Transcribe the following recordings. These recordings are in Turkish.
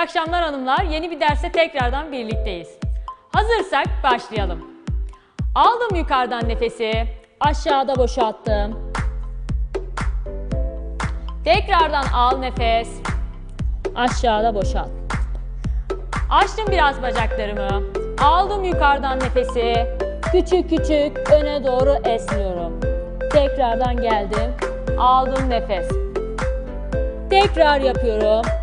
akşamlar hanımlar. Yeni bir derse tekrardan birlikteyiz. Hazırsak başlayalım. Aldım yukarıdan nefesi. Aşağıda boşalttım. Tekrardan al nefes. Aşağıda boşalt. Açtım biraz bacaklarımı. Aldım yukarıdan nefesi. Küçük küçük öne doğru esniyorum. Tekrardan geldim. Aldım nefes. Tekrar yapıyorum.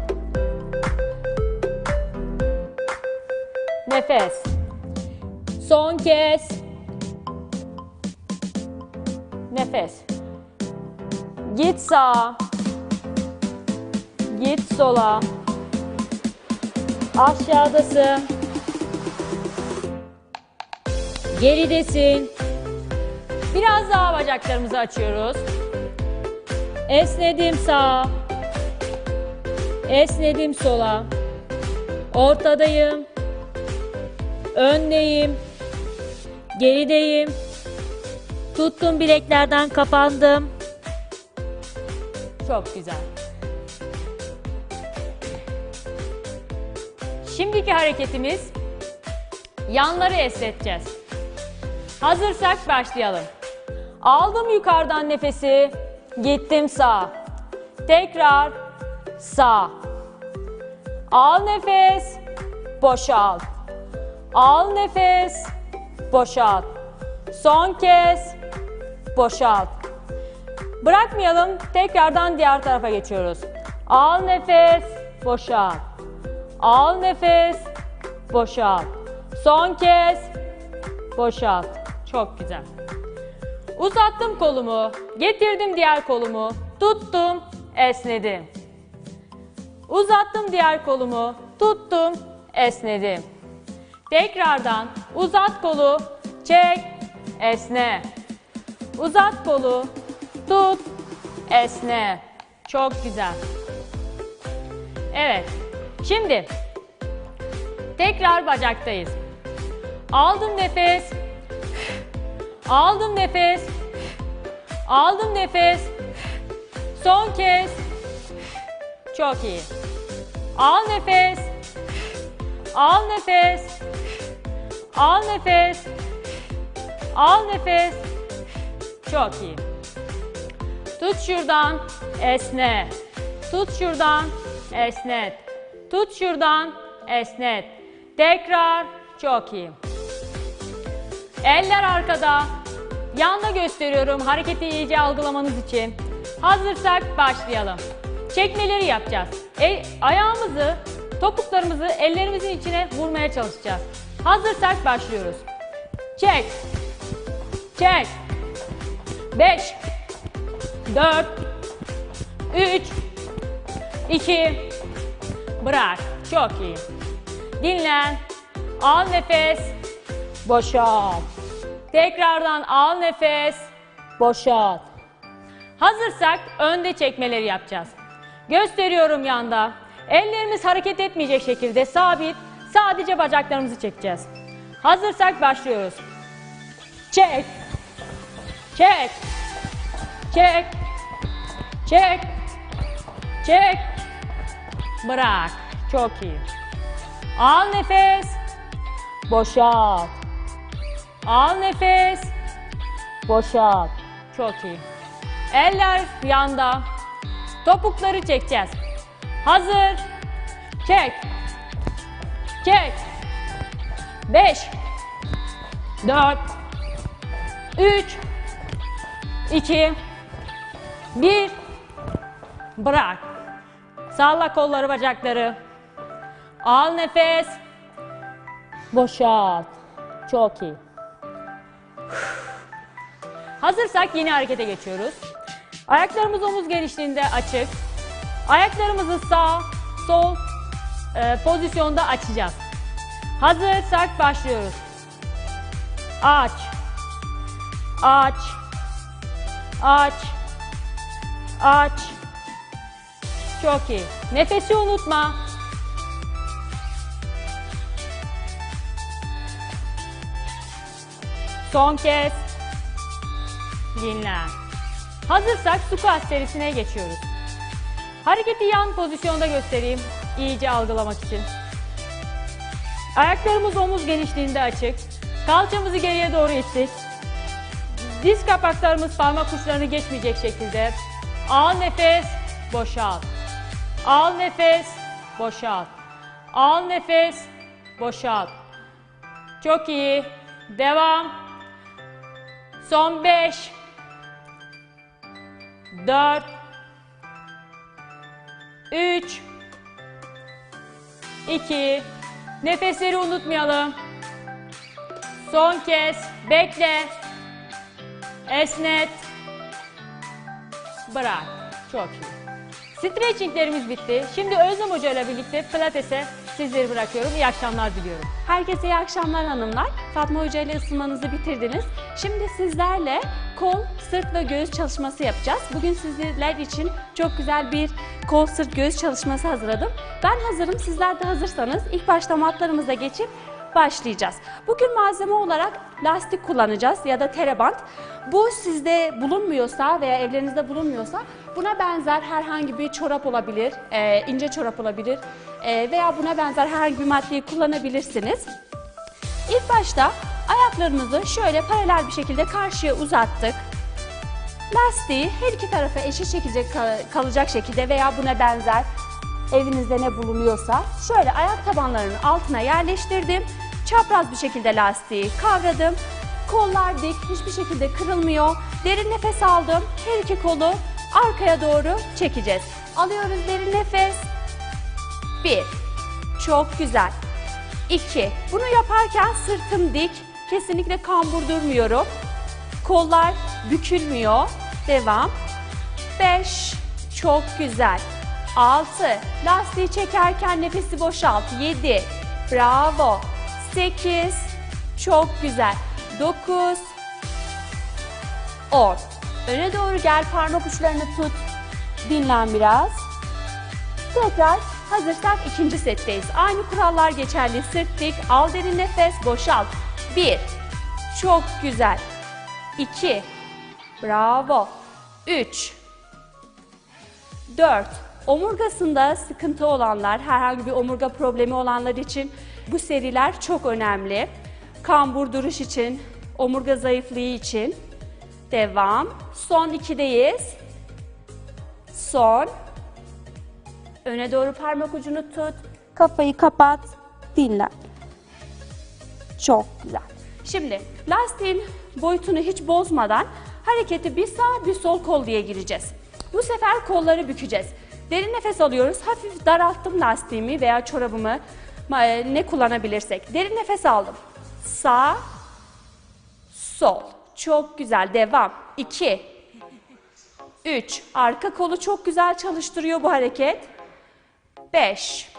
Nefes. Son kez. Nefes. Git sağa. Git sola. Aşağıdasın. Geridesin. Biraz daha bacaklarımızı açıyoruz. Esnedim sağa. Esnedim sola. Ortadayım. Öndeyim. Gerideyim. Tuttum bileklerden kapandım. Çok güzel. Şimdiki hareketimiz yanları esneteceğiz. Hazırsak başlayalım. Aldım yukarıdan nefesi, gittim sağa. Tekrar sağ. Al nefes, boşalt. Al nefes, boşalt. Son kez boşalt. Bırakmayalım. Tekrardan diğer tarafa geçiyoruz. Al nefes, boşalt. Al nefes, boşalt. Son kez boşalt. Çok güzel. Uzattım kolumu, getirdim diğer kolumu, tuttum, esnedim. Uzattım diğer kolumu, tuttum, esnedim. Tekrardan uzat kolu, çek, esne. Uzat kolu, tut, esne. Çok güzel. Evet. Şimdi tekrar bacaktayız. Aldım nefes. Aldım nefes. Aldım nefes. Son kez. Çok iyi. Al nefes. Al nefes. Al nefes. Al nefes. Çok iyi. Tut şuradan, esne. Tut şuradan, esnet. Tut şuradan, esnet. Tekrar, çok iyi. Eller arkada. Yanda gösteriyorum hareketi iyice algılamanız için. Hazırsak başlayalım. Çekmeleri yapacağız. E, ayağımızı, topuklarımızı ellerimizin içine vurmaya çalışacağız. Hazırsak başlıyoruz. Çek. Çek. 5 4 3 2 Bırak. Çok iyi. Dinlen. Al nefes. Boşalt. Tekrardan al nefes. Boşalt. Hazırsak önde çekmeleri yapacağız. Gösteriyorum yanda. Ellerimiz hareket etmeyecek şekilde sabit. Sadece bacaklarımızı çekeceğiz. Hazırsak başlıyoruz. Çek. Çek. Çek. Çek. Çek. Bırak. Çok iyi. Al nefes. Boşalt. Al nefes. Boşalt. Çok iyi. Eller yanda. Topukları çekeceğiz. Hazır. Çek. Çek. 5 4 3 2 1 Bırak. Salla kolları bacakları. Al nefes. Boşalt. Çok iyi. Hazırsak yeni harekete geçiyoruz. Ayaklarımız omuz genişliğinde açık. Ayaklarımızı sağ, sol e, pozisyonda açacağız. Hazırsak başlıyoruz. Aç. Aç. Aç. Aç. Çok iyi. Nefesi unutma. Son kez. Dinlen. Hazırsak squat serisine geçiyoruz. Hareketi yan pozisyonda göstereyim. İyice algılamak için. Ayaklarımız omuz genişliğinde açık. Kalçamızı geriye doğru ittik. Diz kapaklarımız parmak uçlarını geçmeyecek şekilde. Al nefes, boşalt. Al nefes, boşalt. Al nefes, boşalt. Çok iyi. Devam. Son 5 4 3 2 Nefesleri unutmayalım. Son kez bekle. Esnet. Bırak. Çok iyi. Stretchinglerimiz bitti. Şimdi Özlem Hoca ile birlikte pilatese sizleri bırakıyorum. İyi akşamlar diliyorum. Herkese iyi akşamlar hanımlar. Fatma Hoca ile ısınmanızı bitirdiniz. Şimdi sizlerle kol, sırt ve göğüs çalışması yapacağız. Bugün sizler için çok güzel bir kol, sırt, göğüs çalışması hazırladım. Ben hazırım, sizler de hazırsanız ilk başta matlarımıza geçip başlayacağız. Bugün malzeme olarak lastik kullanacağız ya da terebant. Bu sizde bulunmuyorsa veya evlerinizde bulunmuyorsa buna benzer herhangi bir çorap olabilir, e, ince çorap olabilir e, veya buna benzer herhangi bir maddeyi kullanabilirsiniz. İlk başta ayaklarımızı şöyle paralel bir şekilde karşıya uzattık. Lastiği her iki tarafa eşit kal- kalacak şekilde veya buna benzer evinizde ne bulunuyorsa şöyle ayak tabanlarının altına yerleştirdim. Çapraz bir şekilde lastiği kavradım. Kollar dik, hiçbir şekilde kırılmıyor. Derin nefes aldım. Her iki kolu arkaya doğru çekeceğiz. Alıyoruz derin nefes. Bir. Çok güzel. 2. Bunu yaparken sırtım dik. Kesinlikle kambur durmuyorum. Kollar bükülmüyor. Devam. 5. Çok güzel. 6. Lastiği çekerken nefesi boşalt. 7. Bravo. 8. Çok güzel. 9. 10. Öne doğru gel. Parmak uçlarını tut. Dinlen biraz. Tekrar hazırsak ikinci setteyiz. Aynı kurallar geçerli. Sırt dik, al derin nefes, boşalt. Bir, çok güzel. İki, bravo. Üç, dört. Omurgasında sıkıntı olanlar, herhangi bir omurga problemi olanlar için bu seriler çok önemli. Kambur duruş için, omurga zayıflığı için. Devam. Son ikideyiz. Son. Öne doğru parmak ucunu tut. Kafayı kapat. Dinlen. Çok güzel. Şimdi lastiğin boyutunu hiç bozmadan hareketi bir sağ bir sol kol diye gireceğiz. Bu sefer kolları bükeceğiz. Derin nefes alıyoruz. Hafif daralttım lastiğimi veya çorabımı ne kullanabilirsek. Derin nefes aldım. Sağ, sol. Çok güzel. Devam. 2, 3. Arka kolu çok güzel çalıştırıyor bu hareket. 5.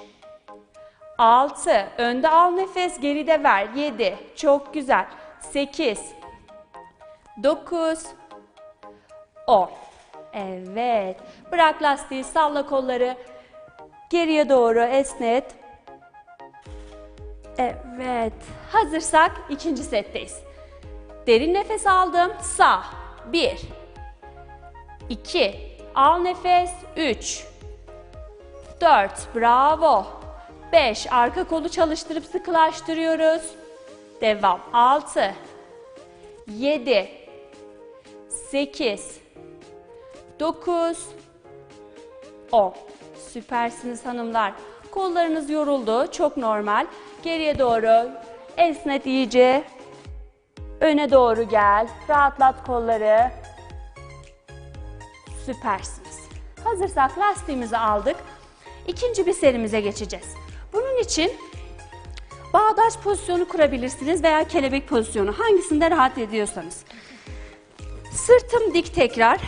6. Önde al nefes, geride ver. 7. Çok güzel. 8. 9. 10. Evet. Bırak lastiği, salla kolları. Geriye doğru esnet. Evet. Hazırsak ikinci setteyiz. Derin nefes aldım. Sağ. 1. 2. Al nefes. 3. 4. Bravo. 5. Arka kolu çalıştırıp sıkılaştırıyoruz. Devam. 6. 7. 8. 9. 10. Süpersiniz hanımlar. Kollarınız yoruldu. Çok normal. Geriye doğru esnet iyice. Öne doğru gel. Rahatlat kolları. Süpersiniz. Hazırsak lastiğimizi aldık. İkinci bir serimize geçeceğiz. Bunun için bağdaş pozisyonu kurabilirsiniz veya kelebek pozisyonu. Hangisinde rahat ediyorsanız. Sırtım dik tekrar.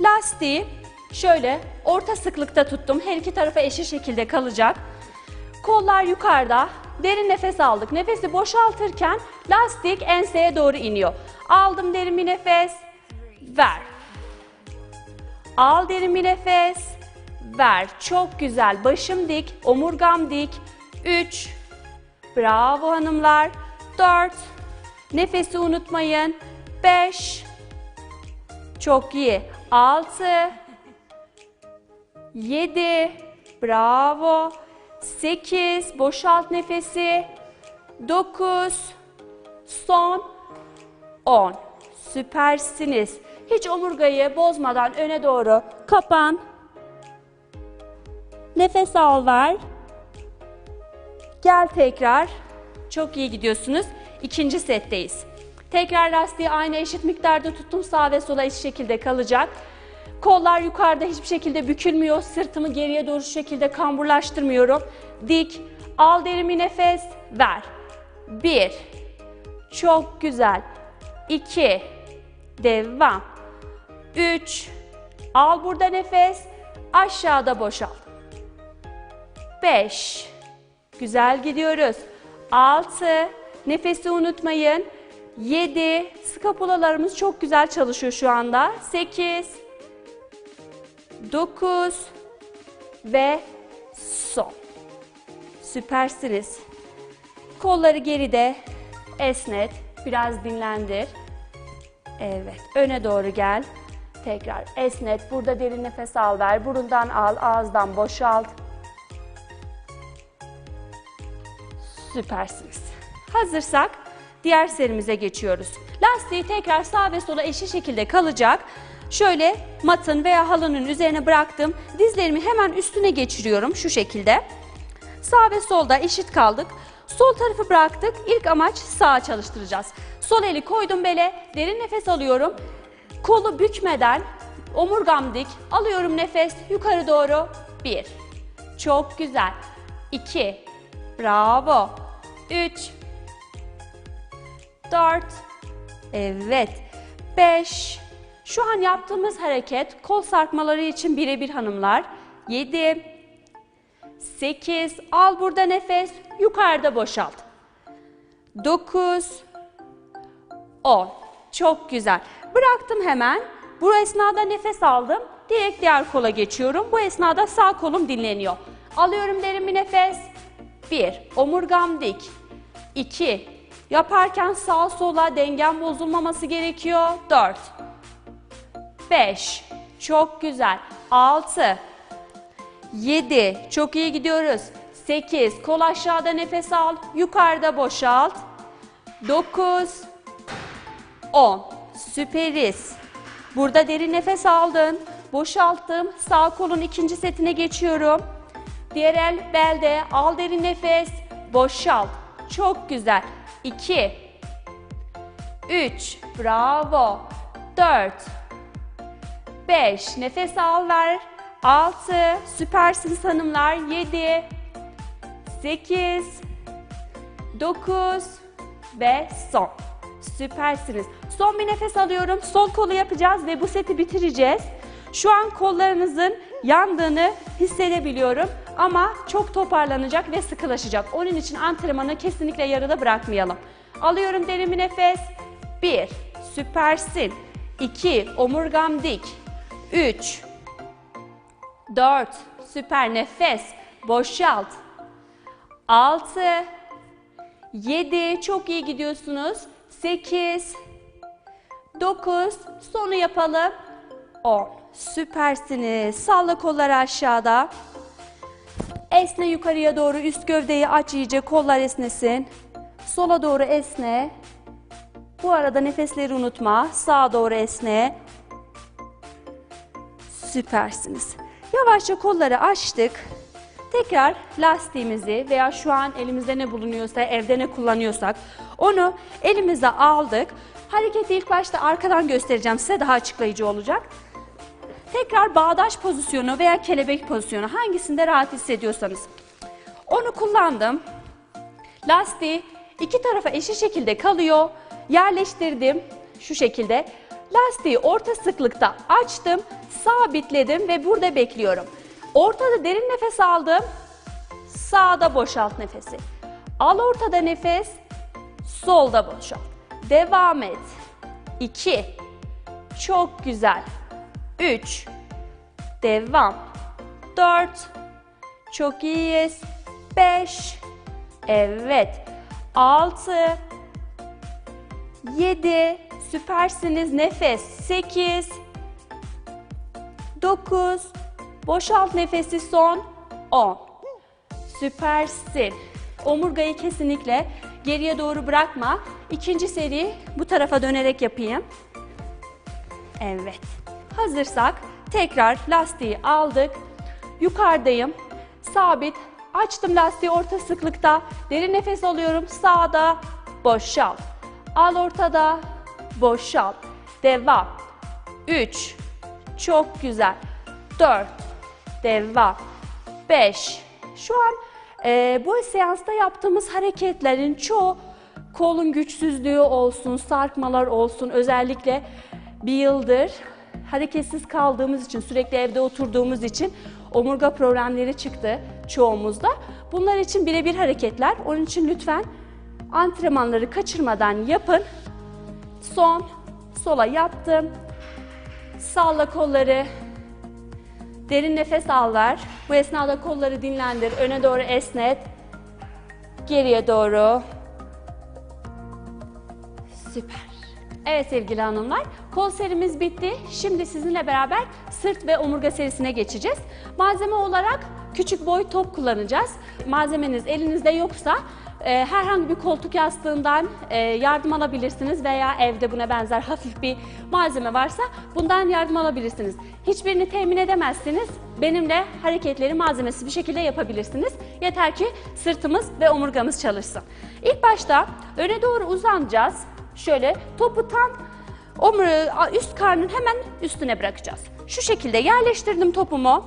Lastiği şöyle orta sıklıkta tuttum. Her iki tarafa eşit şekilde kalacak. Kollar yukarıda. Derin nefes aldık. Nefesi boşaltırken lastik enseye doğru iniyor. Aldım derin bir nefes. Ver. Al derin bir nefes. Ver. Çok güzel. Başım dik, omurgam dik. 3. Bravo hanımlar. 4. Nefesi unutmayın. 5. Çok iyi. 6. 7. Bravo. 8. Boşalt nefesi. 9. Son. 10. Süpersiniz. Hiç omurgayı bozmadan öne doğru kapan. Nefes al ver. Gel tekrar. Çok iyi gidiyorsunuz. İkinci setteyiz. Tekrar lastiği aynı eşit miktarda tuttum. Sağ ve sola eşit şekilde kalacak. Kollar yukarıda hiçbir şekilde bükülmüyor. Sırtımı geriye doğru şekilde kamburlaştırmıyorum. Dik. Al derin nefes. Ver. Bir. Çok güzel. İki. Devam. Üç. Al burada nefes. Aşağıda boşalt. Beş. Güzel gidiyoruz. 6. Nefesi unutmayın. 7. Skapulalarımız çok güzel çalışıyor şu anda. 8. 9 ve son. Süpersiniz. Kolları geride esnet. Biraz dinlendir. Evet. Öne doğru gel. Tekrar esnet. Burada derin nefes al ver. Burundan al, ağızdan boşalt. Süpersiniz. Hazırsak diğer serimize geçiyoruz. Lastiği tekrar sağ ve sola eşit şekilde kalacak. Şöyle matın veya halının üzerine bıraktım. Dizlerimi hemen üstüne geçiriyorum şu şekilde. Sağ ve solda eşit kaldık. Sol tarafı bıraktık. İlk amaç sağa çalıştıracağız. Sol eli koydum bele. Derin nefes alıyorum. Kolu bükmeden omurgam dik. Alıyorum nefes yukarı doğru. Bir. Çok güzel. İki. Bravo. Üç. Dört. Evet. Beş. Şu an yaptığımız hareket kol sarkmaları için birebir hanımlar. Yedi. Sekiz. Al burada nefes. Yukarıda boşalt. Dokuz. 10. Çok güzel. Bıraktım hemen. Bu esnada nefes aldım. Direkt diğer kola geçiyorum. Bu esnada sağ kolum dinleniyor. Alıyorum derin bir nefes. 1. Omurgam dik. 2. Yaparken sağ sola dengem bozulmaması gerekiyor. 4. 5. Çok güzel. 6. 7. Çok iyi gidiyoruz. 8. Kol aşağıda nefes al. Yukarıda boşalt. 9. 10. Süperiz. Burada derin nefes aldın. Boşalttım. Sağ kolun ikinci setine geçiyorum. Diğer el belde. Al derin nefes. Boşalt. Çok güzel. 2. 3. Bravo. 4. 5. Nefes al ver. 6. Süpersiniz hanımlar. 7. 8. 9 ve son. Süpersiniz. Son bir nefes alıyorum. Sol kolu yapacağız ve bu seti bitireceğiz. Şu an kollarınızın yandığını hissedebiliyorum ama çok toparlanacak ve sıkılaşacak. Onun için antrenmanı kesinlikle yarıda bırakmayalım. Alıyorum derin bir nefes. 1. Süpersin. 2. Omurgam dik. 3. 4. Süper nefes. Boşalt. 6. 7 çok iyi gidiyorsunuz. 8 9 sonu yapalım. 10 süpersiniz. Salla kolları aşağıda. Esne yukarıya doğru üst gövdeyi aç iyice kollar esnesin. Sola doğru esne. Bu arada nefesleri unutma. Sağa doğru esne. Süpersiniz. Yavaşça kolları açtık. Tekrar lastiğimizi veya şu an elimizde ne bulunuyorsa, evde ne kullanıyorsak onu elimize aldık. Hareketi ilk başta arkadan göstereceğim size daha açıklayıcı olacak. Tekrar bağdaş pozisyonu veya kelebek pozisyonu hangisinde rahat hissediyorsanız. Onu kullandım. Lastiği iki tarafa eşit şekilde kalıyor. Yerleştirdim şu şekilde. Lastiği orta sıklıkta açtım, sabitledim ve burada bekliyorum. Ortada derin nefes aldım. Sağda boşalt nefesi. Al ortada nefes. Solda boşalt. Devam et. 2. Çok güzel. 3. Devam. 4. Çok iyiyiz. 5. Evet. 6. 7. Süpersiniz. Nefes. 8. 9. Boşalt nefesi son. 10. Süpersin. Omurgayı kesinlikle geriye doğru bırakma. İkinci seri bu tarafa dönerek yapayım. Evet. Hazırsak tekrar lastiği aldık. Yukarıdayım. Sabit. Açtım lastiği orta sıklıkta. Derin nefes alıyorum. Sağda boşalt. Al ortada. Boşalt. Devam. 3. Çok güzel. 4. Devam. 5. Şu an e, bu seansta yaptığımız hareketlerin çoğu kolun güçsüzlüğü olsun, sarkmalar olsun özellikle bir yıldır hareketsiz kaldığımız için, sürekli evde oturduğumuz için omurga problemleri çıktı çoğumuzda. Bunlar için birebir hareketler. Onun için lütfen antrenmanları kaçırmadan yapın. Son, sola yaptım. Salla kolları. Derin nefes al ver. Bu esnada kolları dinlendir. Öne doğru esnet. Geriye doğru. Süper. Evet sevgili hanımlar, kol serimiz bitti. Şimdi sizinle beraber sırt ve omurga serisine geçeceğiz. Malzeme olarak küçük boy top kullanacağız. Malzemeniz elinizde yoksa e, herhangi bir koltuk yastığından e, yardım alabilirsiniz veya evde buna benzer hafif bir malzeme varsa bundan yardım alabilirsiniz. Hiçbirini temin edemezsiniz. Benimle hareketleri malzemesiz bir şekilde yapabilirsiniz. Yeter ki sırtımız ve omurgamız çalışsın. İlk başta öne doğru uzanacağız. Şöyle topu tam üst karnın hemen üstüne bırakacağız. Şu şekilde yerleştirdim topumu.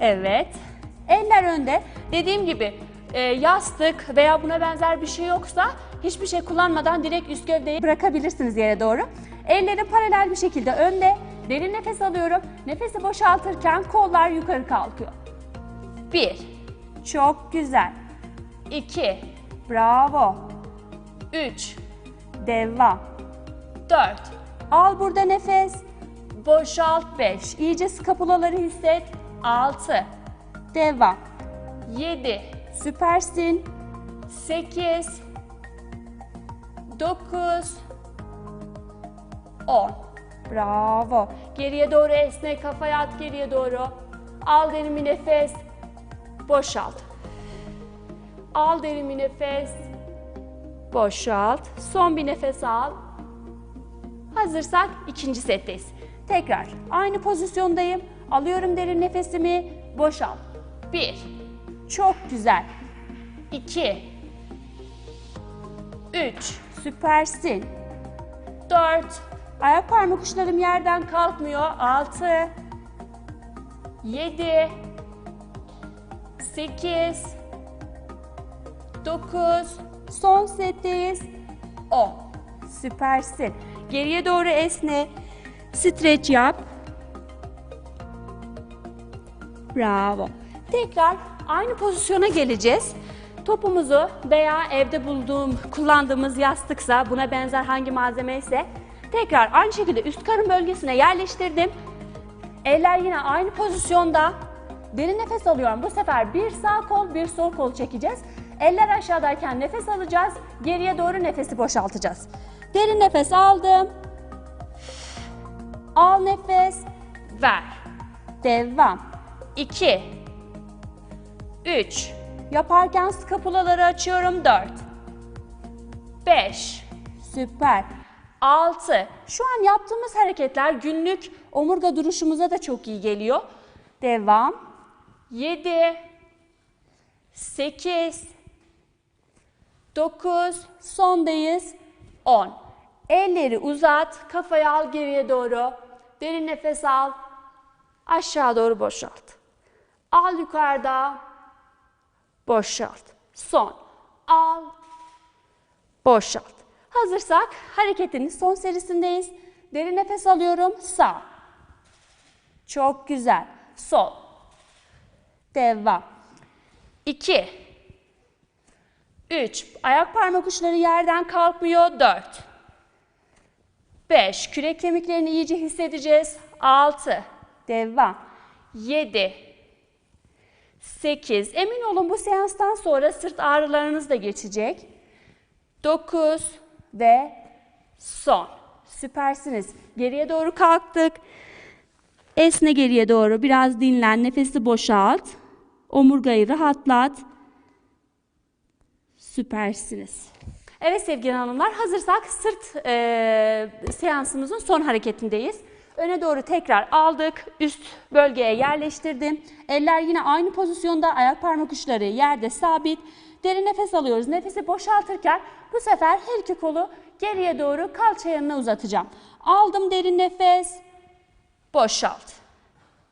Evet. Eller önde. Dediğim gibi e, yastık veya buna benzer bir şey yoksa hiçbir şey kullanmadan direkt üst gövdeyi bırakabilirsiniz yere doğru. Ellerim paralel bir şekilde önde. Derin nefes alıyorum. Nefesi boşaltırken kollar yukarı kalkıyor. Bir. Çok güzel. İki. Bravo. Üç. Devam. Dört. Al burada nefes. Boşalt beş. İyice skapulaları hisset. Altı. Devam. Yedi. Süpersin. Sekiz. Dokuz. On. Bravo. Geriye doğru esne, kafaya at geriye doğru. Al derin bir nefes. Boşalt. Al derin bir nefes. Boşalt. Son bir nefes al. Hazırsak ikinci setteyiz. Tekrar aynı pozisyondayım. Alıyorum derin nefesimi. Boşalt. Bir. Çok güzel. İki. Üç. Süpersin. Dört. Ayak parmak uçlarım yerden kalkmıyor. Altı. Yedi. Sekiz. Dokuz. Son setteyiz. 10. Süpersin. Geriye doğru esne. Streç yap. Bravo. Tekrar aynı pozisyona geleceğiz. Topumuzu veya evde bulduğum, kullandığımız yastıksa, buna benzer hangi malzeme ise tekrar aynı şekilde üst karın bölgesine yerleştirdim. Eller yine aynı pozisyonda. Derin nefes alıyorum. Bu sefer bir sağ kol, bir sol kol çekeceğiz. Eller aşağıdayken nefes alacağız. Geriye doğru nefesi boşaltacağız. Derin nefes aldım. Al nefes. Ver. Devam. 2 3 Yaparken skapulaları açıyorum. 4 5 Süper. 6 Şu an yaptığımız hareketler günlük omurga duruşumuza da çok iyi geliyor. Devam. 7 8 9 sondayız. 10 Elleri uzat, kafayı al geriye doğru. Derin nefes al. Aşağı doğru boşalt. Al yukarıda. Boşalt. Son. Al. Boşalt. Hazırsak hareketin son serisindeyiz. Derin nefes alıyorum. Sağ. Çok güzel. Sol. Devam. 2 3 Ayak parmak uçları yerden kalkmıyor. 4 5 Kürek kemiklerini iyice hissedeceğiz. 6 Devam. 7 8 Emin olun bu seanstan sonra sırt ağrılarınız da geçecek. 9 ve son. Süpersiniz. Geriye doğru kalktık. Esne geriye doğru. Biraz dinlen. Nefesi boşalt. Omurgayı rahatlat. Süpersiniz. Evet sevgili hanımlar hazırsak sırt e, seansımızın son hareketindeyiz. Öne doğru tekrar aldık. Üst bölgeye yerleştirdim. Eller yine aynı pozisyonda. Ayak parmak uçları yerde sabit. Derin nefes alıyoruz. Nefesi boşaltırken bu sefer her iki kolu geriye doğru kalça yanına uzatacağım. Aldım derin nefes. Boşalt.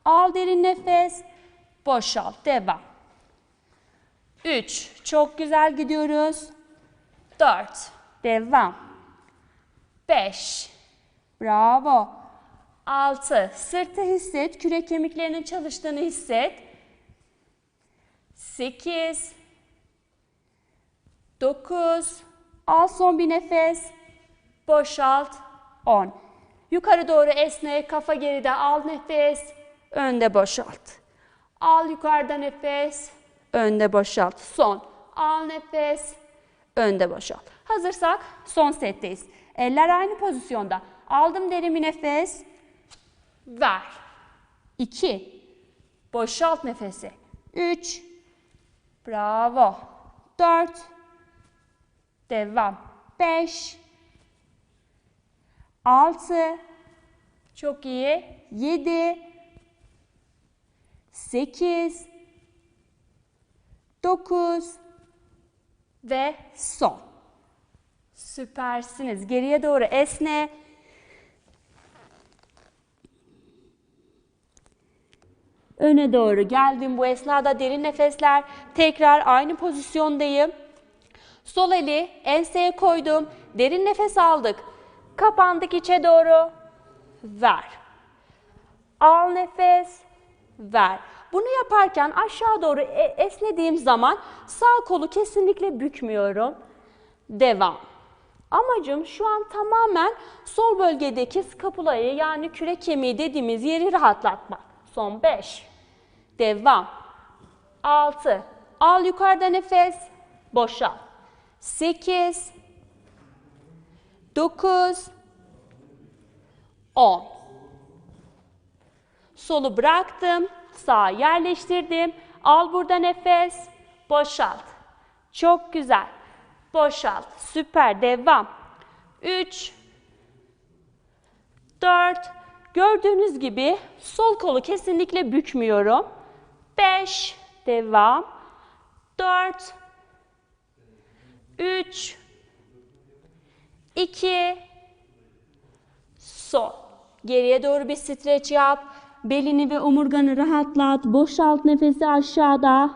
Al derin nefes. Boşalt. Devam. 3. Çok güzel gidiyoruz. 4. Devam. 5. Bravo. 6. Sırtı hisset. Kürek kemiklerinin çalıştığını hisset. 8. 9. Al son bir nefes. Boşalt. 10. Yukarı doğru esne. Kafa geride. Al nefes. Önde boşalt. Al yukarıda nefes. Önde boşalt. Son. Al nefes. Önde boşalt. Hazırsak son setteyiz. Eller aynı pozisyonda. Aldım derin bir nefes. Ver. 2. Boşalt nefesi. 3. Bravo. 4. Devam. 5. 6. Çok iyi. 7. 8. 9 ve son. Süpersiniz. Geriye doğru esne. Öne doğru geldim. Bu esnada derin nefesler. Tekrar aynı pozisyondayım. Sol eli enseye koydum. Derin nefes aldık. Kapandık içe doğru. Ver. Al nefes. Ver. Bunu yaparken aşağı doğru e- esnediğim zaman sağ kolu kesinlikle bükmüyorum. Devam. Amacım şu an tamamen sol bölgedeki skapulayı yani kürek kemiği dediğimiz yeri rahatlatmak. Son 5. Devam. 6. Al yukarıda nefes. Boşalt. 8. 9. 10. Solu bıraktım. Sağa yerleştirdim. Al burada nefes. Boşalt. Çok güzel. Boşalt. Süper. Devam. 3 4 Gördüğünüz gibi sol kolu kesinlikle bükmüyorum. 5 Devam. 4 3 2 Son. Geriye doğru bir streç yap. Belini ve omurganı rahatlat. Boşalt nefesi aşağıda.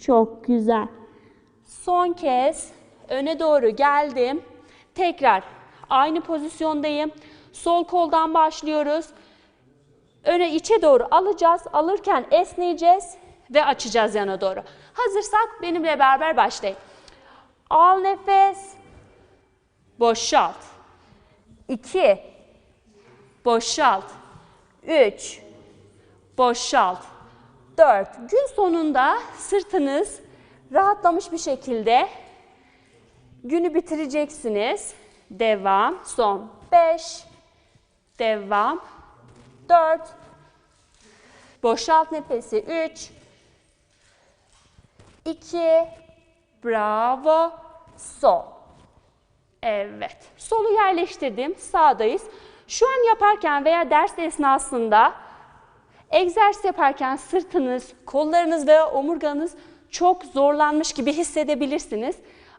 Çok güzel. Son kez öne doğru geldim. Tekrar aynı pozisyondayım. Sol koldan başlıyoruz. Öne içe doğru alacağız. Alırken esneyeceğiz ve açacağız yana doğru. Hazırsak benimle beraber başlayın. Al nefes. Boşalt. 2 boşalt. 3 boşalt. 4 gün sonunda sırtınız rahatlamış bir şekilde günü bitireceksiniz. Devam. Son 5 devam. 4 boşalt nefesi. 3 2 bravo. Son. Evet. Solu yerleştirdim. Sağdayız. Şu an yaparken veya ders esnasında egzersiz yaparken sırtınız, kollarınız veya omurganız çok zorlanmış gibi hissedebilirsiniz.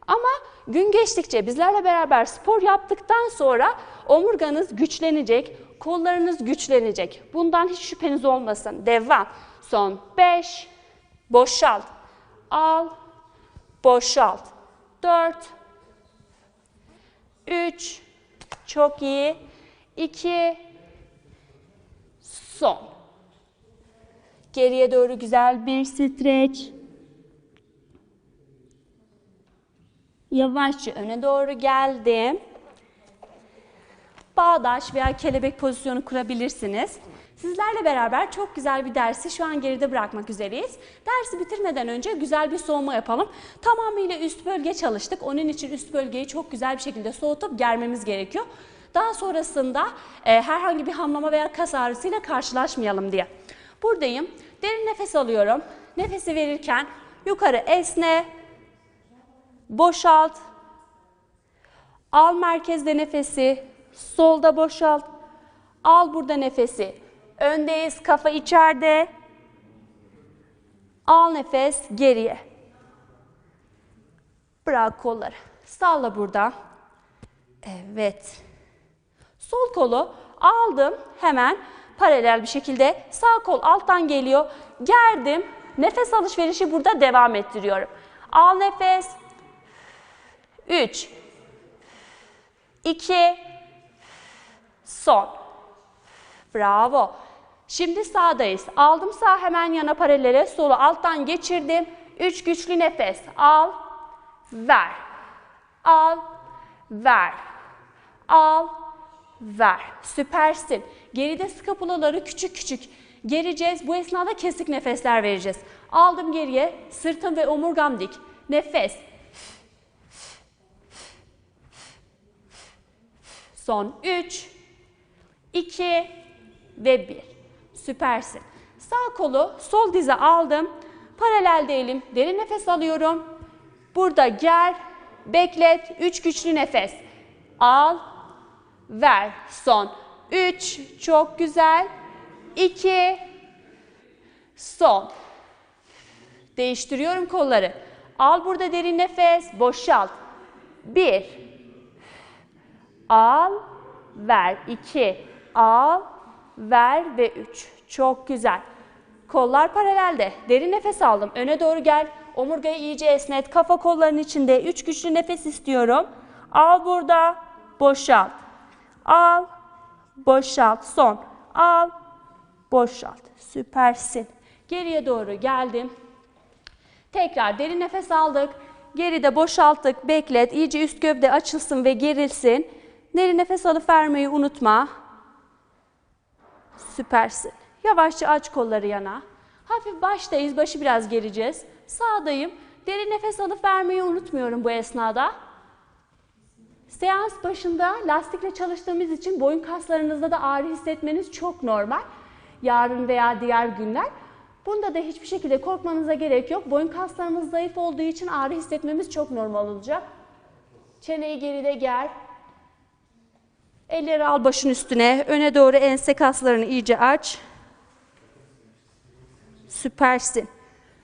Ama gün geçtikçe bizlerle beraber spor yaptıktan sonra omurganız güçlenecek, kollarınız güçlenecek. Bundan hiç şüpheniz olmasın. Devam. Son 5. Boşalt. Al. Boşalt. 4. 3 çok iyi. 2 son. Geriye doğru güzel bir streç. Yavaşça öne doğru geldim. Bağdaş veya kelebek pozisyonu kurabilirsiniz. Sizlerle beraber çok güzel bir dersi şu an geride bırakmak üzereyiz. Dersi bitirmeden önce güzel bir soğuma yapalım. Tamamıyla üst bölge çalıştık. Onun için üst bölgeyi çok güzel bir şekilde soğutup germemiz gerekiyor. Daha sonrasında e, herhangi bir hamlama veya kas ağrısıyla karşılaşmayalım diye. Buradayım. Derin nefes alıyorum. Nefesi verirken yukarı esne, boşalt, al merkezde nefesi, solda boşalt, al burada nefesi. Öndeyiz, kafa içeride. Al nefes geriye. Bırak kolları. Salla burada. Evet. Sol kolu aldım hemen paralel bir şekilde. Sağ kol alttan geliyor. Gerdim. Nefes alışverişi burada devam ettiriyorum. Al nefes. 3 2 Son. Bravo. Şimdi sağdayız. Aldım sağ hemen yana paralele. Solu alttan geçirdim. 3 güçlü nefes. Al. Ver. Al. Ver. Al. Ver. Süpersin. Geride skapulaları küçük küçük gereceğiz. Bu esnada kesik nefesler vereceğiz. Aldım geriye. Sırtım ve omurgam dik. Nefes. Son 3, 2 ve 1. Süpersin. Sağ kolu sol dize aldım. Paralel elim. Derin nefes alıyorum. Burada ger, beklet. 3 güçlü nefes. Al, ver. Son 3. Çok güzel. 2 son. Değiştiriyorum kolları. Al burada derin nefes. Boşalt. 1 Al, ver. 2. Al, ver ve 3. Çok güzel. Kollar paralelde. Derin nefes aldım. Öne doğru gel. Omurgayı iyice esnet. Kafa kolların içinde. 3 güçlü nefes istiyorum. Al burada. Boşalt. Al, boşalt. Son. Al, boşalt. Süpersin. Geriye doğru geldim. Tekrar derin nefes aldık. Geride boşalttık. Beklet. İyice üst gövde açılsın ve gerilsin. Derin nefes alıp vermeyi unutma. Süpersin. Yavaşça aç kolları yana. Hafif baştayız. Başı biraz gereceğiz. Sağdayım. Derin nefes alıp vermeyi unutmuyorum bu esnada. Seans başında lastikle çalıştığımız için boyun kaslarınızda da ağrı hissetmeniz çok normal. Yarın veya diğer günler. Bunda da hiçbir şekilde korkmanıza gerek yok. Boyun kaslarımız zayıf olduğu için ağrı hissetmemiz çok normal olacak. Çeneyi geride ger. Elleri al başın üstüne. Öne doğru ense kaslarını iyice aç. Süpersin.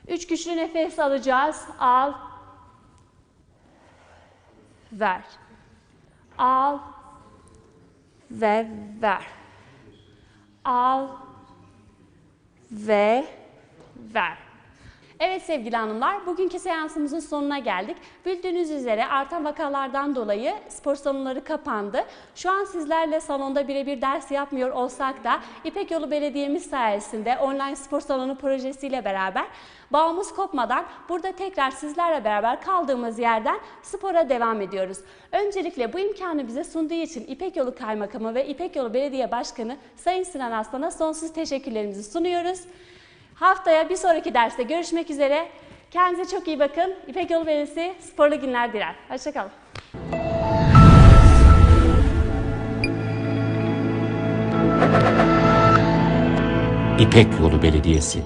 Üç güçlü nefes alacağız. Al. Ver. Al. Ve ver. Al. Ve ver. Evet sevgili hanımlar, bugünkü seansımızın sonuna geldik. Bildiğiniz üzere artan vakalardan dolayı spor salonları kapandı. Şu an sizlerle salonda birebir ders yapmıyor olsak da İpek Yolu Belediye'miz sayesinde online spor salonu projesiyle beraber bağımız kopmadan burada tekrar sizlerle beraber kaldığımız yerden spora devam ediyoruz. Öncelikle bu imkanı bize sunduğu için İpek Yolu Kaymakamı ve İpek Yolu Belediye Başkanı Sayın Sinan Aslan'a sonsuz teşekkürlerimizi sunuyoruz. Haftaya bir sonraki derste görüşmek üzere. Kendinize çok iyi bakın. İpek Yolu Belediyesi sporlu günler diler. Hoşçakalın. İpek Yolu Belediyesi